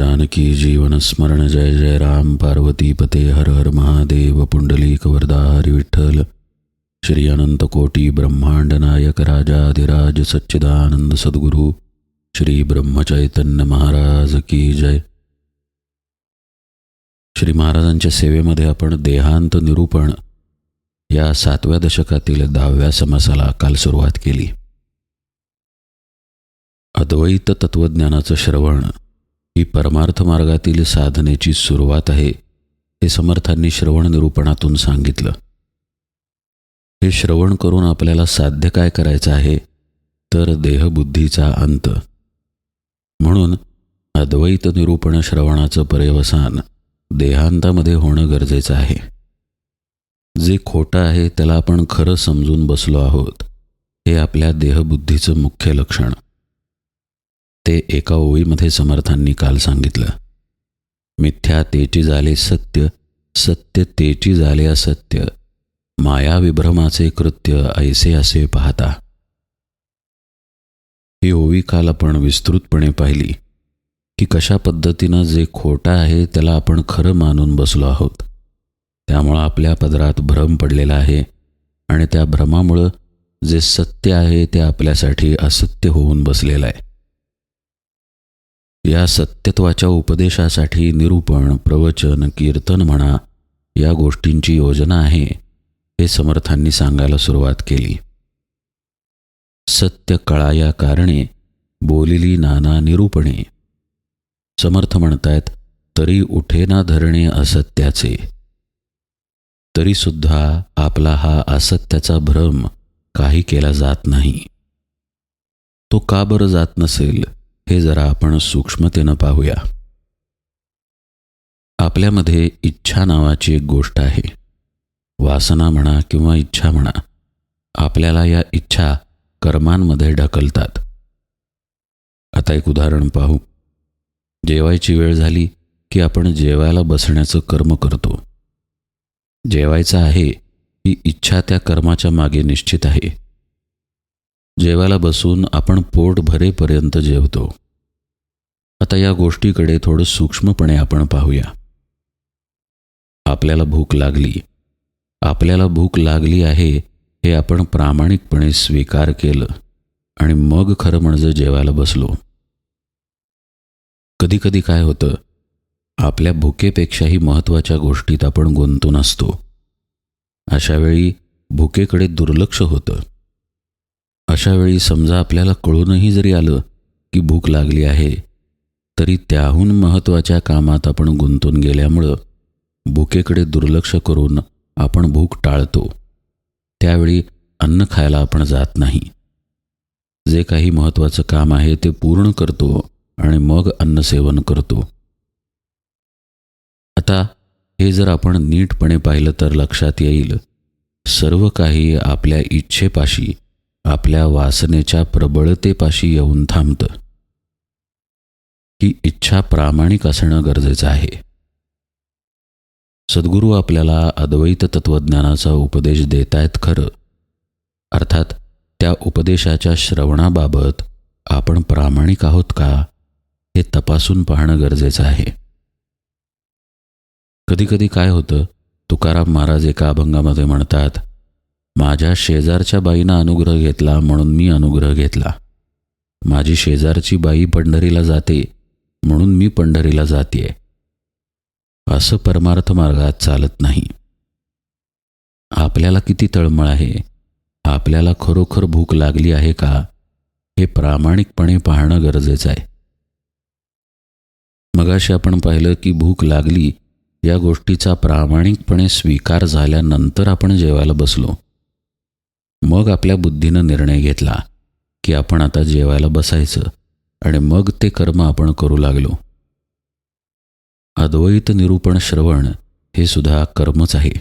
जानकी जीवन स्मरण जय जय राम पार्वती पते हर हर महादेव पुंडलीक वरदा हरि विठ्ठल। श्री अनंत कोटी ब्रह्मांड नायक राजाधिराज सच्चिदानंद सद्गुरु श्री ब्रह्मचैतन्य महाराज की जय। श्री महाराजांच्या सेवेमध्ये आपण देहांत निरूपण या सातव्या दशकातील दहाव्या समासाला काल सुरुवात केली. अद्वैत तत्वज्ञानाचं श्रवण ही परमार्थ मार्गातील साधनेची सुरुवात आहे हे समर्थांनी श्रवण निरूपणातून सांगितलं. हे श्रवण करून आपल्याला साध्य काय करायचं आहे तर देहबुद्धीचा अंत. म्हणून अद्वैत निरूपण श्रवणाचं पर्यवसान देहांतामध्ये होणं गरजेचं आहे. जे खोटं आहे त्याला आपण खरं समजून बसलो आहोत हे आपल्या देहबुद्धीचं मुख्य लक्षण. ते एका ओळीमध्ये समर्थांनी काल सांगितलं मिथ्या तेची झाले सत्य सत्य तेची झाले असत्य. माया विभ्रमाचे कृत्य ऐसे असे पाहता. ही ओवी काल आपण विस्तृतपणे पाहिली की कशा पद्धतीनं जे खोटं आहे त्याला आपण खरं मानून बसलो आहोत. त्यामुळं आपल्या पदरात भ्रम पडलेला आहे आणि त्या भ्रमामुळं जे सत्य आहे ते आपल्यासाठी असत्य होऊन बसलेलं आहे. या सत्यत्वाच्या उपदेशासाठी निरूपण प्रवचन कीर्तन म्हणा या गोष्टींची योजना आहे हे समर्थांनी सांगायला सुरुवात केली. सत्य कळा या कारणे बोलिली नाना निरूपणे. समर्थ म्हणतायत तरी उठेना धरणे असत्याचे. तरीसुद्धा आपला हा असत्याचा भ्रम काही केला जात नाही. तो का बरं जात नसेल? हे जरा आपण सूक्ष्मतेनं पाहूया. आपल्यामध्ये इच्छा नावाची एक गोष्ट आहे. वासना म्हणा किंवा इच्छा म्हणा आपल्याला या इच्छा कर्मांमध्ये ढकलतात. आता एक उदाहरण पाहू. जेवायची वेळ झाली की आपण जेवायला बसण्याचं कर्म करतो. जेवायचं आहे ही इच्छा त्या कर्माच्या मागे निश्चित आहे. जेवायला बसून आपण पोट भरेपर्यंत जेवतो. आता या गोष्टीकडे थोडं सूक्ष्मपणे आपण पाहूया. आपल्याला भूक लागली. आपल्याला भूक लागली आहे हे आपण प्रामाणिकपणे स्वीकार केलं आणि मग खरं म्हणजे जेवायला बसलो. कधीकधी काय होतं आपल्या भुकेपेक्षाही महत्त्वाच्या गोष्टीत आपण गुंतून असतो. अशावेळी भुकेकडे दुर्लक्ष होतं. अशावेळी समजा आपल्याला कळूनही जरी आलं की भूक लागली आहे तरी त्याहून महत्त्वाच्या कामात आपण गुंतून गेल्यामुळं भुकेकडे दुर्लक्ष करून आपण भूक टाळतो. त्यावेळी अन्न खायला आपण जात नाही. जे काही महत्त्वाचं काम आहे ते पूर्ण करतो आणि मग अन्नसेवन करतो. आता हे जर आपण नीटपणे पाहिलं तर लक्षात येईल सर्व काही आपल्या इच्छेपाशी आपल्या वासनेच्या प्रबळतेपाशी येऊन थांबतं. ही इच्छा प्रामाणिक असणं गरजेचं आहे. सद्गुरू आपल्याला अद्वैत तत्त्वज्ञानाचा उपदेश देत आहेत खरं. अर्थात त्या उपदेशाच्या श्रवणाबाबत आपण प्रामाणिक आहोत का हे तपासून पाहणं गरजेचं आहे. कधीकधी काय होतं तुकाराम महाराज एका अभंगामध्ये म्हणतात माझ्या शेजारच्या बाईनं अनुग्रह घेतला म्हणून मी अनुग्रह घेतला. माझी शेजारची बाई पंढरीला जाते म्हणून मी पंढरीला जाते असं परमार्थ मार्गात चालत नाही. आपल्याला किती तळमळ आहे? आपल्याला खरोखर भूक लागली आहे का? हे प्रामाणिकपणे पाहणं गरजेचं आहे. मगाशी आपण पाहिलं की भूक लागली या गोष्टीचा प्रामाणिकपणे स्वीकार झाल्यानंतर आपण जेवायला बसलो. मग आपल्या बुद्धीनं निर्णय घेतला की आपण आता जेवायला बसायचं. आणि मग ते कर्म आपण करू लागलो. अद्वैत निरूपण श्रवण हे सुद्धा कर्मच आहे.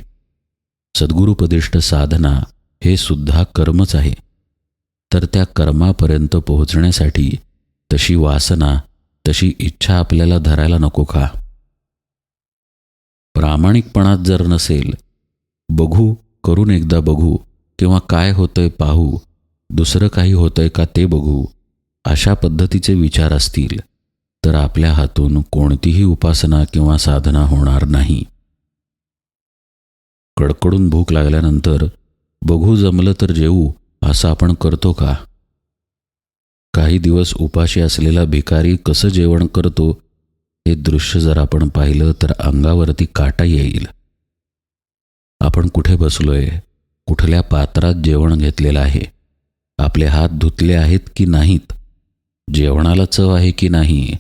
सद्गुरुपदिष्ट साधना हे सुद्धा कर्मच आहे. तर त्या कर्मापर्यंत पोहोचण्यासाठी तशी वासना तशी इच्छा आपल्याला धरायला नको का? प्रामाणिकपणात जर नसेल बघू करून एकदा बघू किंवा काय होतंय पाहू दुसरं काही होतंय का ते बघू अशा पद्धतीचे विचार असतील तर आपल्या हातून कोणतीही उपासना किंवा साधना होणार नाही. कडकडून भूक लागल्यानंतर बघू जमलं तर जेऊ असं आपण करतो का? काही दिवस उपाशी असलेला भिकारी कसं जेवण करतो हे दृश्य जर आपण पाहिलं तर अंगावरती काटा येईल. आपण कुठे बसलोय कुठल्या पात्रात जेवण घेतलेलं आहे आपले हात धुतले आहेत की नाहीत? जेवणाला चव आहे की नाही?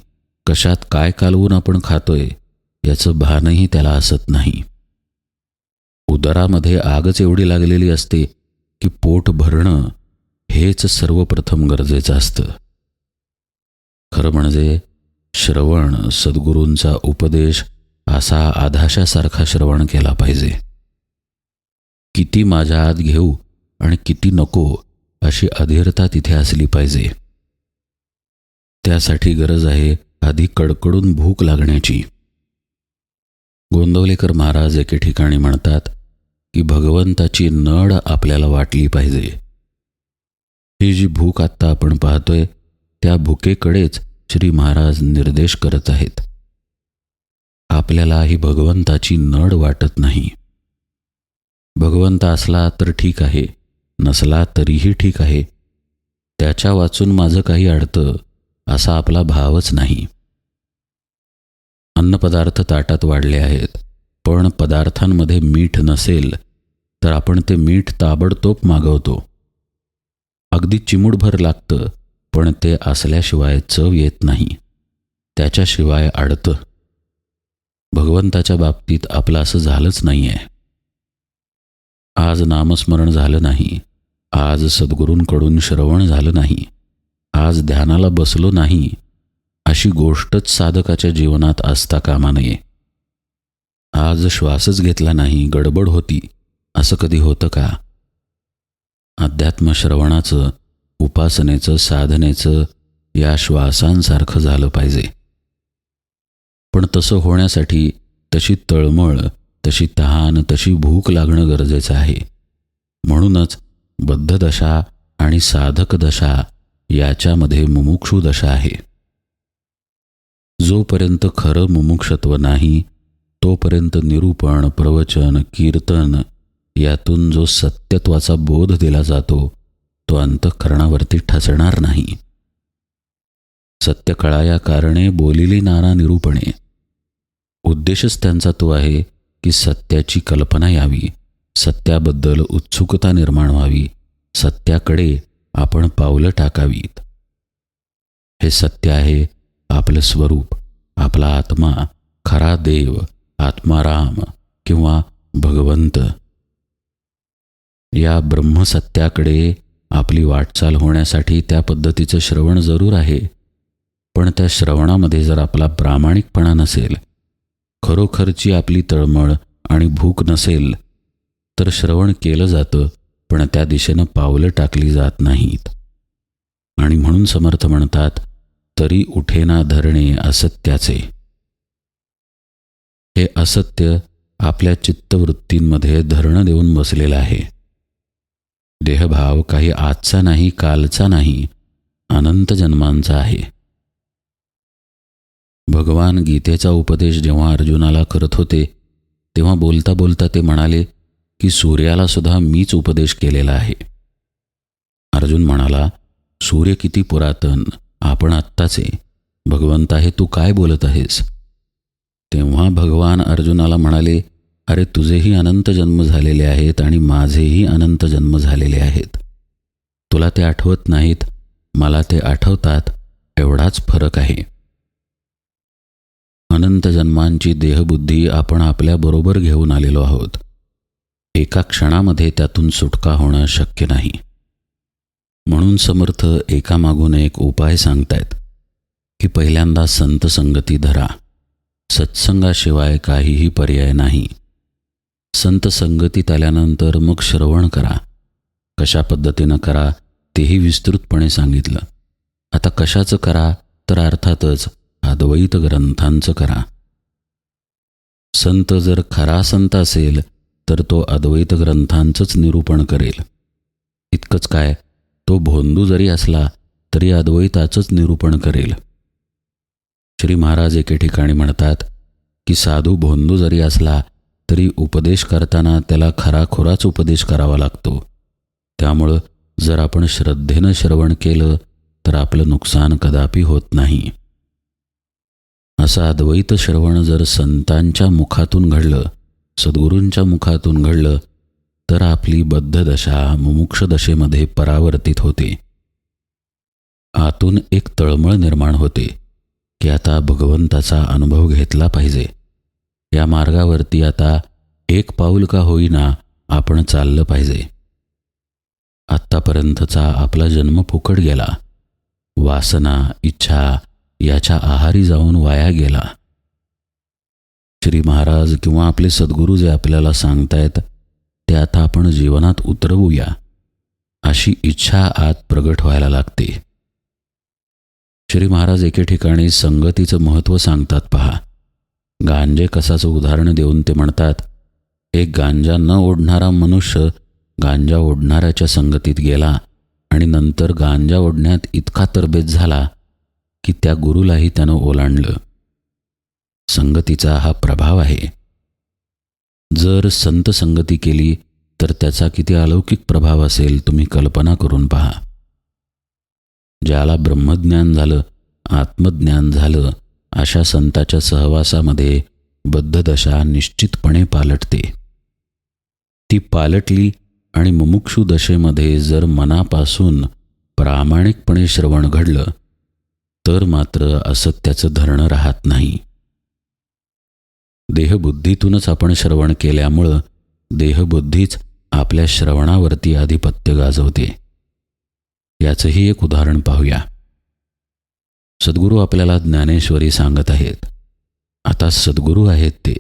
कशात काय कालवून आपण खातोय? याचं भानही त्याला असत नाही. उदरामध्ये आगच एवढी लागलेली असते की पोट भरणं हेच सर्वप्रथम गरजेचं असतं. खरं म्हणजे श्रवण सद्गुरूंचा उपदेश असा आधाशासारखा श्रवण केला पाहिजे. किती माझ्या आत घेऊ आणि किती नको अशी अधीरता तिथे असली पाहिजे. त्यासाठी गरज आहे आधी कडकडून भूक लागण्याची. गोंदवलेकर महाराज एके ठिकाणी म्हणतात की भगवंताची नड आपल्याला वाटली पाहिजे. ही जी भूक आत्ता आपण पाहतोय त्या भुकेकडेच श्री महाराज निर्देश करत आहेत. आपल्याला ही भगवंताची नड वाटत नाही. भगवंत असला तर ठीक आहे नसला तरीही ठीक आहे. त्याच्या वाचून माझं काही अडतं. असा आपला भावच नाही. अन्नपदार्थ ताटात वाढले आहेत पण पदार्थांमध्ये मीठ नसेल तर आपण ते मीठ ताबडतोब मागवतो. अगदी चिमूटभर लागतं पण ते असल्याशिवाय चव येत नाही. त्याच्याशिवाय अडतं भगवंताच्या बाबतीत आपलं असं झालंच नाही आहे आज नामस्मरण झालं नाही आज सद्गुरूंकडून श्रवण झालं नाही. आज ध्यानाला बसलो नाही अशी गोष्टच साधकाच्या जीवनात असता कामा नये. आज श्वासच घेतला नाही गडबड होती असं कधी होतं का? अध्यात्म श्रवणाचं उपासनेचं साधनेचं या श्वासांसारखं झालं पाहिजे. पण तसं होण्यासाठी तशी तळमळ तशी तहान तशी भूक लागणं गरजेचं आहे. म्हणूनच बद्ध दशा आणि साधक दशा याच्यामध्ये मुमुक्षू दशा आहे. जोपर्यंत खरं मुमुक्षत्व नाही तोपर्यंत निरूपण प्रवचन कीर्तन यातून जो सत्यत्वाचा बोध दिला जातो तो अंतःकरणावरती ठसणार नाही. सत्यकळा या कारणे बोलिली नाना निरूपणे. उद्देशच त्यांचा तो आहे की सत्याची कल्पना यावी सत्याबद्दल उत्सुकता निर्माण व्हावी सत्याकडे आपण पावलं टाकावीत. हे सत्य आहे आपलं स्वरूप आपला आत्मा खरा देव आत्माराम किंवा भगवंत. या ब्रह्मसत्याकडे आपली वाटचाल होण्यासाठी त्या पद्धतीचं श्रवण जरूर आहे. पण त्या श्रवणामध्ये जर आपला प्रामाणिकपणा नसेल खरोखरची आपली तळमळ आणि भूक नसेल तर श्रवण केलं जातं पण त्या दिशेनं पावलं टाकली जात नाहीत. आणि म्हणून समर्थ म्हणतात तरी उठेना धरणे असत्याचे. हे असत्य आपल्या चित्तवृत्तींमध्ये धरणं देऊन बसलेलं आहे. देहभाव काही आजचा नाही कालचा नाही अनंत जन्मांचा आहे. भगवान गीतेचा उपदेश जेव्हा अर्जुनाला करत होते तेव्हा बोलता बोलता ते म्हणाले की सूर्याला सुद्धा मीच उपदेश केलेला आहे. अर्जुन म्हणाला सूर्य किती पुरातन आपण आत्ताचे. भगवंत आहे तू काय बोलत आहेस? तेव्हा भगवान अर्जुनाला म्हणाले अरे तुझेही अनंत जन्म झालेले आहेत आणि माझेही अनंत जन्म झालेले आहेत. तुला ते आठवत नाहीत मला ते आठवतात एवढाच फरक आहे. अनंत जन्मांची देहबुद्धी आपण आपल्याबरोबर घेऊन आलेलो आहोत. एका क्षणामध्ये त्यातून सुटका होणं शक्य नाही. म्हणून समर्थ एकामागून एक उपाय सांगतायत की पहिल्यांदा संत संगती धरा. सत्संगाशिवाय काहीही पर्याय नाही. संत संगतीत आल्यानंतर मग श्रवण करा. कशा पद्धतीनं करा तेही विस्तृतपणे सांगितलं. आता कशाचं करा तर अर्थातच अद्वैत ग्रंथांचं करा. संत जर खरा संत असेल तर तो अद्वैत ग्रंथांचंच निरूपण करेल. इतकंच काय तो भोंदू जरी असला तरी अद्वैताचंच निरूपण करेल. श्री महाराज एके ठिकाणी म्हणतात की साधू भोंदू जरी असला तरी उपदेश करताना त्याला खराखुराच उपदेश करावा लागतो. त्यामुळं जर आपण श्रद्धेनं श्रवण केलं तर आपलं नुकसान कदापि होत नाही. असं अद्वैत श्रवण जर संतांच्या मुखातून घडलं सद्गुरूंच्या मुखातून घडलं तर आपली बद्ध दशा मुमुक्ष दशेमध्ये परावर्तित होते. आतून एक तळमळ निर्माण होते की आता भगवंताचा अनुभव घेतला पाहिजे. या मार्गावरती आता एक पाऊल का होईना आपण चाललं पाहिजे. आत्तापर्यंतचा आपला जन्म फुकट गेला. वासना इच्छा याच्या आहारी जाऊन वाया गेला. श्री महाराज किंवा आपले सद्गुरू जे आपल्याला सांगतायत ते आता आपण जीवनात उतरवूया. अशी इच्छा आत प्रगट व्हायला लागते. श्री महाराज एके ठिकाणी संगतीचं महत्त्व सांगतात पहा. गांजे कसाचं उदाहरण देऊन ते म्हणतात एक गांजा न ओढणारा मनुष्य गांजा ओढणाऱ्याच्या संगतीत गेला आणि नंतर गांजा ओढण्यात इतका तरबेज झाला की त्या गुरुलाही त्यानं ओलांडलं. संगतीचा हा प्रभाव आहे. जर संत संगती केली तर त्याचा किती अलौकिक प्रभाव असेल तुम्ही कल्पना करून पहा. ज्याला ब्रह्मज्ञान झालं आत्मज्ञान झालं अशा संताच्या सहवासामध्ये बद्धदशा निश्चितपणे पालटते. ती पालटली आणि मुमुक्षू दशेमध्ये जर मनापासून प्रामाणिकपणे श्रवण घडलं तर मात्र असत्याचं धरणं राहत नाही. देहबुद्धीतूनच आपण श्रवण केल्यामुळं देहबुद्धीच आपल्या श्रवणावरती आधिपत्य गाजवते. याचंही एक उदाहरण पाहूया. सद्गुरू आपल्याला ज्ञानेश्वरी सांगत आहेत. आता सद्गुरू आहेत ते.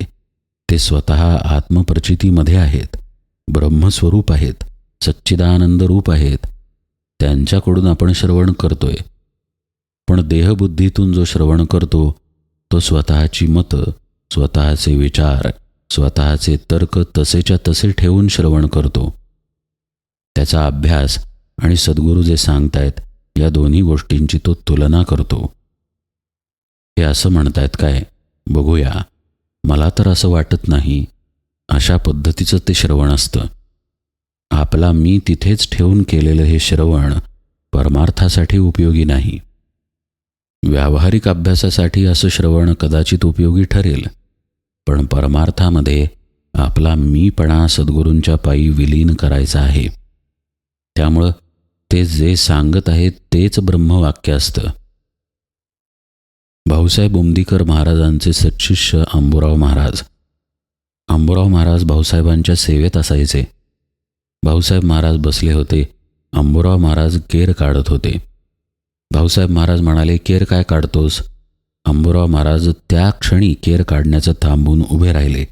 ते स्वतः आत्मप्रचितीमध्ये आहेत. ब्रह्मस्वरूप आहेत. सच्चिदानंद रूप आहेत. त्यांच्याकडून आपण श्रवण करतोय. पण देहबुद्धीतून जो श्रवण करतो तो स्वतःची मतं स्वतःचे विचार स्वतःचे तर्क तसेच्या तसे ठेवून श्रवण करतो. त्याचा अभ्यास आणि सद्गुरू जे सांगतायत या दोन्ही गोष्टींची तो तुलना करतो. हे असं म्हणतायत काय? बघूया. मला तर असं वाटत नाही. अशा पद्धतीचं ते श्रवण असतं. आपला मी तिथेच ठेवून केलेलं हे श्रवण परमार्थासाठी उपयोगी नाही. व्यावहारिक अभ्यासासाठी असं श्रवण कदाचित उपयोगी ठरेल. पण परमार्थामध्ये आपला मीपणा सद्गुरूंच्या पायी विलीन करायचा आहे. त्यामुळं ते जे सांगत आहेत तेच ब्रह्मवाक्य असतं. भाऊसाहेब उमदीकर महाराजांचे सच्शिष्य अंबुराव महाराज. अंबुराव महाराज भाऊसाहेबांच्या सेवेत असायचे. भाऊसाहेब महाराज बसले होते. अंबुराव महाराज केर काढत होते. भाऊसाहेब महाराज म्हणाले केर काय काढतोस? अंबुराव महाराज त्या क्षणी केर काढण्याचं थांबून उभे राहिले.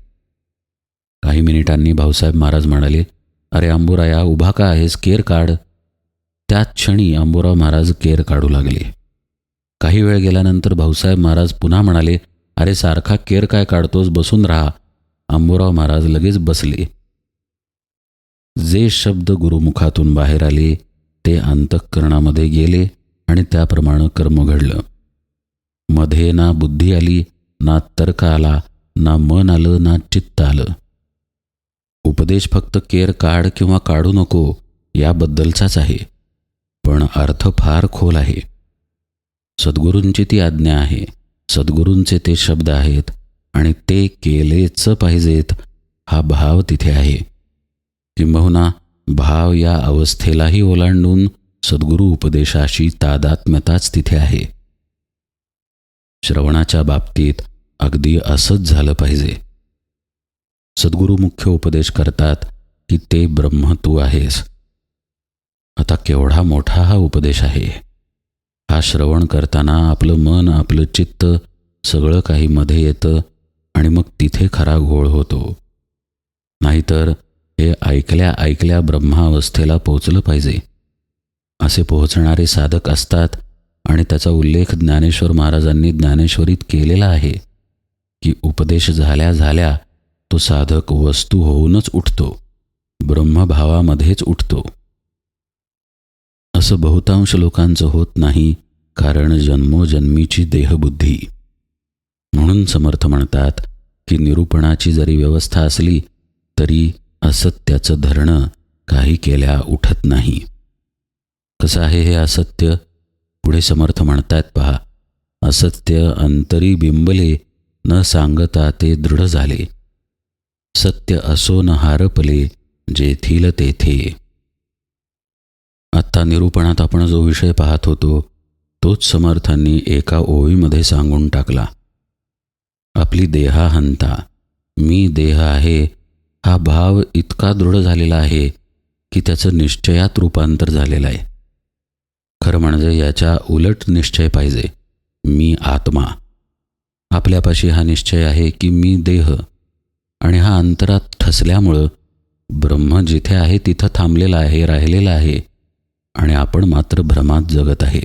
काही मिनिटांनी भाऊसाहेब महाराज म्हणाले अरे अंबुराया उभा का आहेस? केर काढ. त्याच क्षणी अंबुराव महाराज केर काढू लागले. काही वेळ गेल्यानंतर भाऊसाहेब महाराज पुन्हा म्हणाले अरे सारखा केर काय काढतोस? बसून राहा. अंबुराव महाराज लगेच बसले. जे शब्द गुरुमुखातून बाहेर आले ते अंतःकरणामध्ये गेले आणि त्याप्रमाणे कर्म घडलं. मध्ये ना बुद्धी आली ना तर्क आला ना मन आलं ना चित्त आलं. उपदेश फक्त केर काढ किंवा काढू नको याबद्दलचाच आहे. पण अर्थ फार खोल आहे. सद्गुरूंची ती आज्ञा आहे. सद्गुरूंचे ते शब्द आहेत आणि ते केलेच पाहिजेत हा भाव तिथे आहे. किंबहुना भाव या अवस्थेलाही ओलांडून सद्गुरू उपदेशाशी तादात्म्यताच तिथे आहे. श्रवणाच्या बाबतीत अगदी असंच झालं पाहिजे. सद्गुरू मुख्य उपदेश करतात की ते ब्रह्म तू आहेस. आता केवढा मोठा हा उपदेश आहे. हा श्रवण करताना आपलं मन आपलं चित्त सगळं काही मध्ये येतं आणि मग तिथे खरा घोळ होतो. नाहीतर हे ऐकल्या ऐकल्या ब्रह्मावस्थेला पोचलं पाहिजे. असे पोहोचणारे साधक असतात आणि त्याचा उल्लेख ज्ञानेश्वर महाराजांनी ज्ञानेश्वरीत केलेला आहे की उपदेश झाल्या झाल्या तो साधक वस्तू होऊनच उठतो ब्रह्मभावामध्येच उठतो. असं बहुतांश लोकांचं होत नाही कारण जन्मोजन्मीची देहबुद्धी. म्हणून समर्थ म्हणतात की निरूपणाची जरी व्यवस्था असली तरी असत्याचं धरणं काही केल्या उठत नाही. कसं आहे हे असत्य? पुढे समर्थ म्हणतात पहा असत्य अंतरी बिंबले न सांगता ते दृढ झाले. सत्य असो न हारपले जेथील तेथे. आत्ता निरूपणात आपण जो विषय पाहत होतो तोच समर्थांनी एका ओळीमध्ये सांगून टाकला. आपली देहाहंता मी देह आहे हा भाव इतका दृढ झालेला आहे की त्याचं निश्चयात रूपांतर झालेलं आहे. खरं म्हणजे याच्या उलट निश्चय पाहिजे. मी आत्मा. आपल्यापाशी हा निश्चय आहे की मी देह. आणि हा अंतरात ठसल्यामुळं ब्रह्म जिथे आहे तिथं थांबलेला आहे राहिलेला आहे. आणि आपण मात्र भ्रमात जगत आहे.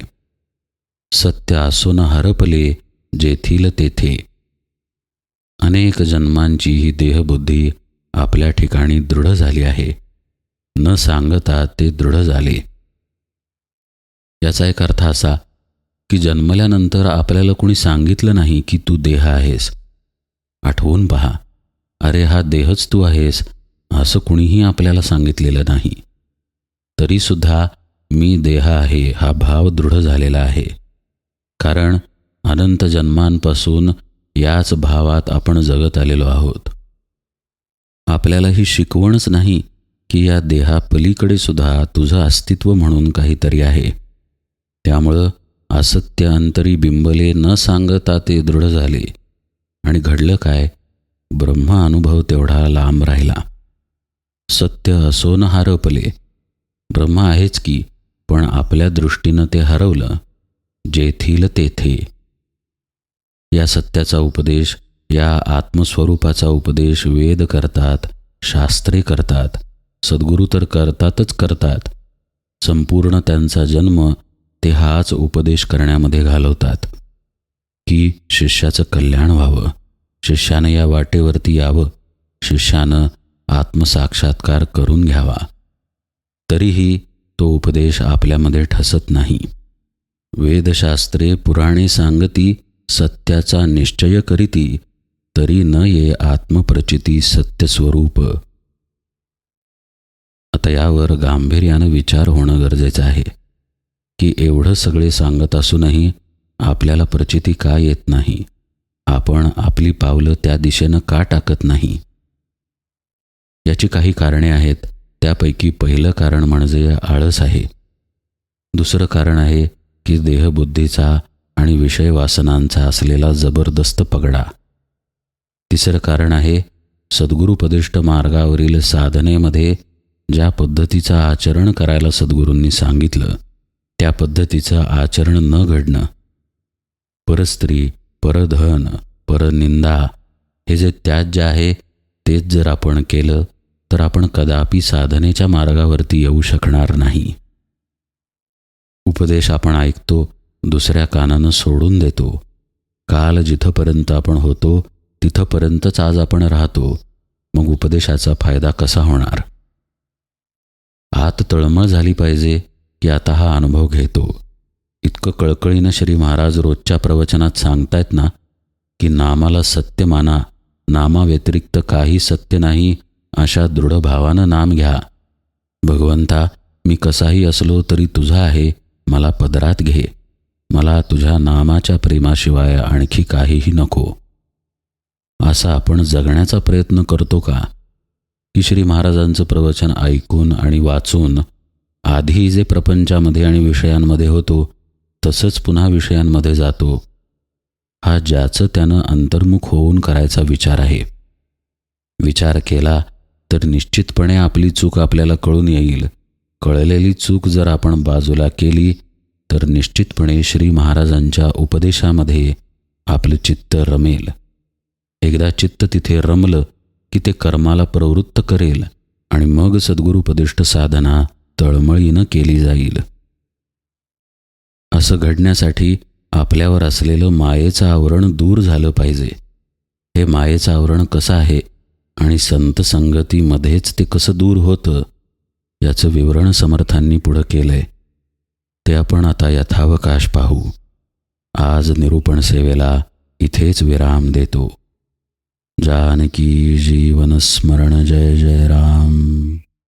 सत्य असून हरपले जेथील तेथे. अनेक जन्मांची ही देहबुद्धी आपल्या ठिकाणी दृढ झाली आहे. न सांगता ते दृढ झाले. याचा एक अर्थ असा की जन्मल्यानंतर आपल्याला कुणी सांगितलं नाही की तू देह आहेस. आठवून पहा अरे हा देहच तू आहेस असं कुणीही आपल्याला सांगितलेलं नाही. तरीसुद्धा मी देह आहे हा भाव दृढ झालेला आहे. कारण अनंत जन्मांपासून याच भावात आपण जगत आलेलो आहोत. आपल्याला ही शिकवणच नाही की या देहापलीकडे सुद्धा तुझं अस्तित्व म्हणून काहीतरी आहे. त्यामुळं असत्य अंतरी बिंबले न सांगता ते दृढ झाले. आणि घडलं काय? ब्रह्म अनुभव तेवढा लांब राहिला. सत्य असो न हरपले. ब्रह्म आहेच की पण आपल्या दृष्टीनं ते हरवलं. जेथील तेथे या सत्याचा उपदेश या आत्मस्वरूपाचा उपदेश वेद करतात शास्त्रे करतात सद्गुरू तर करतातच करतात. संपूर्ण त्यांचा जन्म ते हाच उपदेश करण्यामध्ये घालवतात की शिष्याचं कल्याण व्हावं. शिष्यानं या वाटेवरती यावं. शिष्यानं आत्मसाक्षात्कार करून घ्यावा. तरीही तो उपदेश आपल्यामध्ये ठसत नाही. वेदशास्त्रे पुराणे सांगती सत्याचा निश्चय करीती तरी न ये आत्मप्रचिती सत्यस्वरूप. आता यावर गांभीर्यानं विचार होणं गरजेचं आहे. की एवढं सगळे सांगत असूनही आपल्याला प्रचिती का येत नाही? आपण आपली पावलं त्या दिशेनं का टाकत नाही? याची काही कारणे आहेत. त्यापैकी पहिलं कारण म्हणजे आळस आहे. दुसरं कारण आहे की देहबुद्धीचा आणि विषय वासनांचा असलेला जबरदस्त पगडा. तिसरं कारण आहे सद्गुरुपदिष्ट मार्गावरील साधनेमध्ये ज्या पद्धतीचं आचरण करायला सद्गुरूंनी सांगितलं त्या पद्धतीचं आचरण न घडणं. परस्त्री परधन परनिंदा हे जे त्याज्य आहे तेच जर आपण केलं तर आपण कदापि साधनेच्या मार्गावरती येऊ शकणार नाही. उपदेश आपण ऐकतो दुसऱ्या कानानं सोडून देतो. काल जिथंपर्यंत आपण होतो तिथंपर्यंतच आज आपण राहतो. मग उपदेशाचा फायदा कसा होणार? आत तळमळ झाली पाहिजे की आता हा अनुभव घेतो. इतकं कळकळीनं श्री महाराज रोजच्या प्रवचनात सांगतायत ना की नामाला सत्य माना नामाव्यतिरिक्त काही सत्य नाही अशा दृढ भावानं नाम घ्या. भगवंता मी कसाही असलो तरी तुझा आहे मला पदरात घे. मला तुझ्या नामाच्या प्रेमाशिवाय आणखी काहीही नको. असा आपण जगण्याचा प्रयत्न करतो का? की श्री महाराजांचं प्रवचन ऐकून आणि वाचून आधी जे प्रपंचामध्ये आणि विषयांमध्ये होतो तसंच पुन्हा विषयांमध्ये जातो. हा ज्याचं त्यानं अंतर्मुख होऊन करायचा विचार आहे. विचार केला तर निश्चितपणे आपली चूक आपल्याला कळून येईल. कळलेली चूक जर आपण बाजूला केली तर निश्चितपणे श्री महाराजांच्या उपदेशामध्ये आपलं चित्त रमेल. एकदा चित्त तिथे रमलं की ते कर्माला प्रवृत्त करेल आणि मग सद्गुरुपदिष्ट साधना तळमळीनं केली जाईल. असं घडण्यासाठी आपल्यावर असलेलं मायेचं आवरण दूर झालं पाहिजे. हे मायेचं आवरण कसं आहे आणि संत संगतीमध्येच ते कसं दूर होतं याचं विवरण समर्थांनी पुढं केलंय. ते आपण आता यथावकाश पाहू. आज निरूपण सेवेला इथेच विराम देतो. जानकी जीवन स्मरण जय जय राम.